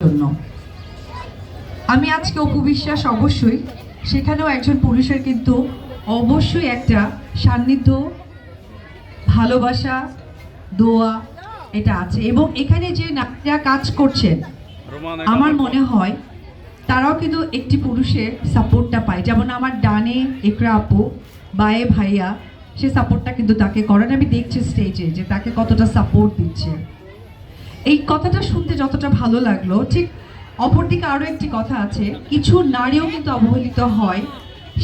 জন্য। আমি আজকে অপু বিশ্বাস অবশ্যই সেখানেও একজন পুরুষের কিন্তু অবশ্যই একটা সান্নিধ্য ভালোবাসা দোয়া এটা আছে। এবং এখানে যে নারীরা কাজ করছেন আমার মনে হয় তারাও কিন্তু একটি পুরুষের সাপোর্টটা পায়। যেমন আমার ডানে একরা আপু বায়ে ভাইয়া সে সাপোর্টটা কিন্তু তাকে করেন আমি দেখছি স্টেজে যে তাকে কতটা সাপোর্ট দিচ্ছে। এই কথাটা শুনতে যতটা ভালো লাগল, ঠিক অপরদিকে আরও একটি কথা আছে, কিছু নারীও কিন্তু অবহেলিত হয়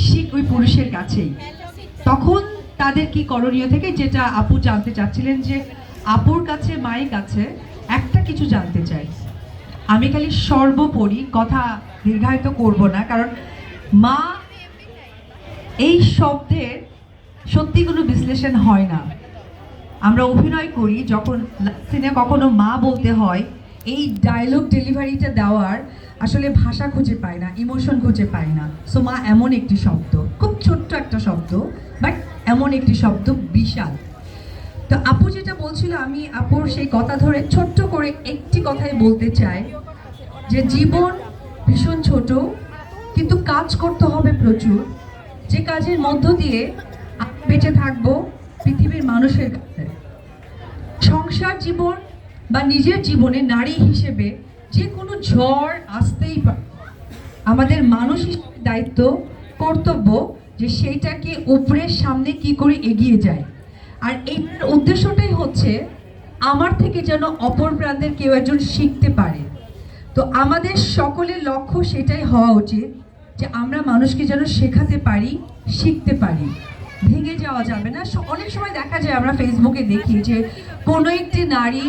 শিখ ওই পুরুষের কাছেই। তখন তাদের কি করণীয় থেকে, যেটা আপু জানতে চাচ্ছিলেন যে আপুর কাছে, মায়ের কাছে একটা কিছু জানতে চাই। আমি খালি সর্বোপরি কথা দীর্ঘায়িত করব না, কারণ মা এই শব্দের সত্যি কোনো বিশ্লেষণ হয় না। আমরা অভিনয় করি যখন সিনে কখনো মা বলতে হয়, এই ডায়লগ ডেলিভারিটা দেওয়ার আসলে ভাষা খুঁজে পায় না ইমোশন খুঁজে পায় না। সো মা এমন একটি শব্দ, খুব ছোট্ট একটা শব্দ বাট এমন একটি শব্দ বিশাল। তো আপু যেটা বলছিল, আমি আপুর সেই কথা ধরে ছোট্ট করে একটি কথাই বলতে চাই, যে জীবন ভীষণ ছোট, কিন্তু কাজ করতে হবে প্রচুর। যে কাজের মধ্য দিয়ে বেঁচে থাকব পৃথিবীর মানুষের কাছে। সংসার জীবন বা নিজের জীবনে নারী হিসেবে যে কোনো ঝড় আসতেই পারে। আমাদের মানুষ হিসেবে দায়িত্ব, কর্তব্য যে সেইটাকে উপরের সামনে কি করে এগিয়ে যায়। আর এইটার উদ্দেশ্যটাই হচ্ছে আমার থেকে যেন অপর প্রান্তের কেউ একজন শিখতে পারে। তো আমাদের সকলের লক্ষ্য সেটাই হওয়া উচিত যে আমরা মানুষকে যেন শেখাতে পারি, শিখতে পারি। ভেঙে যাওয়া যাবে না। অনেক সময় দেখা যায় আমরা ফেসবুকে দেখি যে কোনো একটি নারী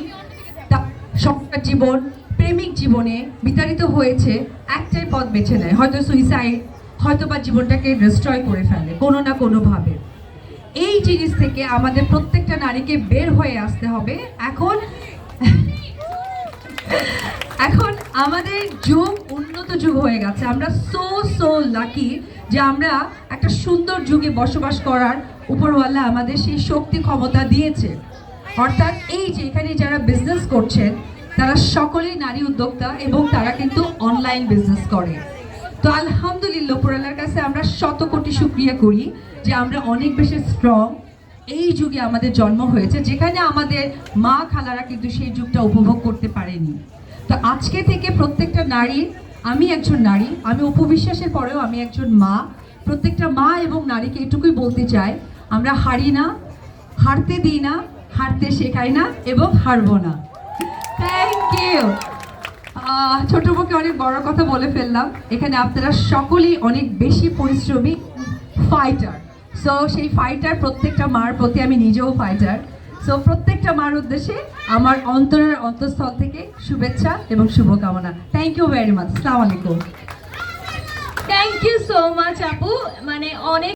সংসার জীবন, প্রেমিক জীবনে বিতাড়িত হয়েছে, একটাই পথ বেছে নেয়। হয়তো সুইসাইড হয়তো বা জীবনটাকে ডিস্ট্রয় করে ফেলে, কোনো না কোনোভাবে। এই জিনিস থেকে আমাদের প্রত্যেকটা নারীকে বের হয়ে আসতে হবে। এখন এখন আমাদের যুগ যুগ হয়ে গেছে। আমরা সো সো লাকি যে আমরা একটা সুন্দর যুগে বসবাস করার উপরওয়ালা আমাদের সেই শক্তি ক্ষমতা দিয়েছে। অর্থাৎ এই যে এখানে যারা বিজনেস করছেন, তারা সকলেই নারী উদ্যোক্তা এবং তারা কিন্তু অনলাইন বিজনেস করে। তো আলহামদুলিল্লাহ পুরালার কাছে আমরা শত কোটি শুক্রিয়া করি যে আমরা অনেক বেশি স্ট্রং এই যুগে আমাদের জন্ম হয়েছে, যেখানে আমাদের মা খালারা কিন্তু সেই যুগটা উপভোগ করতে পারেনি। তো আজকে থেকে প্রত্যেকটা নারী আমি একজন নারী, আমি উপবিশ্বাসের পরেও আমি একজন মা। প্রত্যেকটা মা এবং নারীকে এটুকুই বলতে চাই, আমরা হারি না, হারতে দিই না, হারতে শেখাই না এবং হারবো না। থ্যাংক ইউ ছোট মুখে অনেক বড় কথা বলে ফেললাম। এখানে আপনারা সকলেই অনেক বেশি পরিশ্রমী ফাইটার সো সেই ফাইটার প্রত্যেকটা মার প্রতি আমি নিজেও ফাইটার সো প্রত্যেকটা মার উদ্দেশ্যে আমার অন্তরের অন্তঃস্থল থেকে শুভেচ্ছা এবং শুভকামনা। থ্যাংক ইউ ভেরি মাচ আলাইকুম থ্যাংক ইউ সো মাচ আপু মানে অনেক